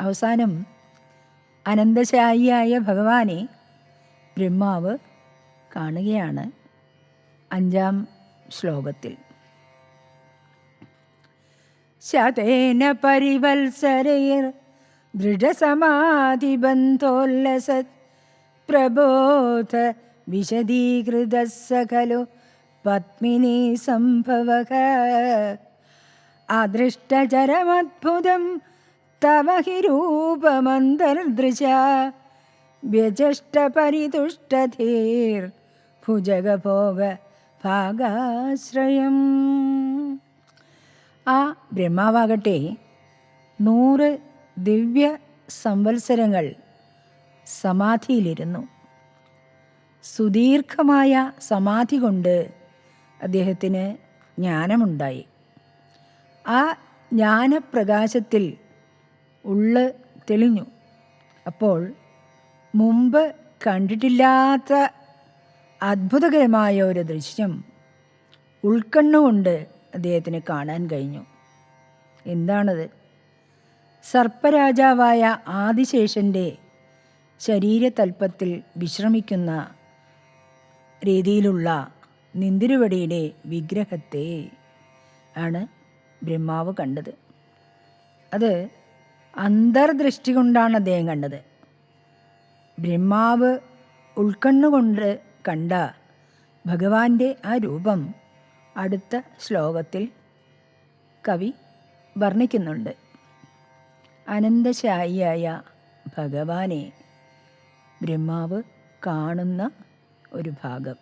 അവസാനം അനന്തശായിയായ ഭഗവാനെ ബ്രഹ്മാവ് കാണുകയാണ് അഞ്ചാം ശ്ലോകത്തിൽ. ശതേന പരിവത്സരൈർ ദൃഢസമാധിബന്ധോല്ലസത് പ്രബോധ വിശദീകൃത സഖലു പത്മിനി സംഭവക. അദൃഷ്ടചരമദ്ഭുതം രൂപമന്തർദൃശ വ്യജഷ്ടപരിതുഷ്ടധീർ ഭുജഗഭോഗ ഭാഗാശ്രയം. ആ ബ്രഹ്മാവാകട്ടെ നൂറ് ദിവ്യ സംവത്സരങ്ങൾ സമാധിയിലിരുന്നു. സുദീർഘമായ സമാധി കൊണ്ട് അദ്ദേഹത്തിന് ജ്ഞാനമുണ്ടായി. ആ ജ്ഞാനപ്രകാശത്തിൽ ഉള്ള് തെളിഞ്ഞു. അപ്പോൾ മുമ്പ് കണ്ടിട്ടില്ലാത്ത അത്ഭുതകരമായ ഒരു ദൃശ്യം ഉൾക്കണ്ണുകൊണ്ട് അദ്ദേഹത്തിന് കാണാൻ കഴിഞ്ഞു. എന്താണത്? സർപ്പരാജാവായ ആദിശേഷന്റെ ശരീരതൽപ്പത്തിൽ വിശ്രമിക്കുന്ന രീതിയിലുള്ള നിന്തിരുവടിയുടെ വിഗ്രഹത്തെ ആണ് ബ്രഹ്മാവ് കണ്ടത്. അത് അന്തർദൃഷ്ടി കൊണ്ടാണ് അദ്ദേഹം കണ്ടത്. ബ്രഹ്മാവ് ഉൾക്കണ്ണുകൊണ്ട് കണ്ട ഭഗവാന്റെ ആ രൂപം അടുത്ത ശ്ലോകത്തിൽ കവി വർണിക്കുന്നുണ്ട്. അനന്തശായിയായ ഭഗവാനെ ബ്രഹ്മാവ് കാണുന്ന ഒരു ഭാഗം.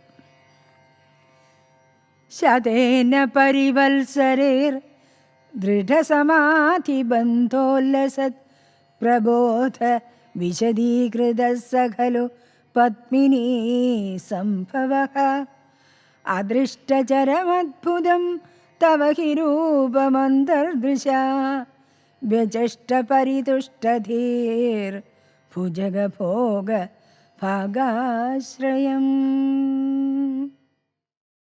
ശതേന പരിവത്സരേർ പ്രബോധ വിശദീകൃത സഖലു പത്മിനി സംഭവ. അദൃഷ്ടചരമദ്ഭുതം തവ ഹി രൂപമന്തർദൃശ വ്യജഷ്ടപരിതുഷ്ടധീർ ഭുജഗഭോഗ ഭാഗാശ്രയം.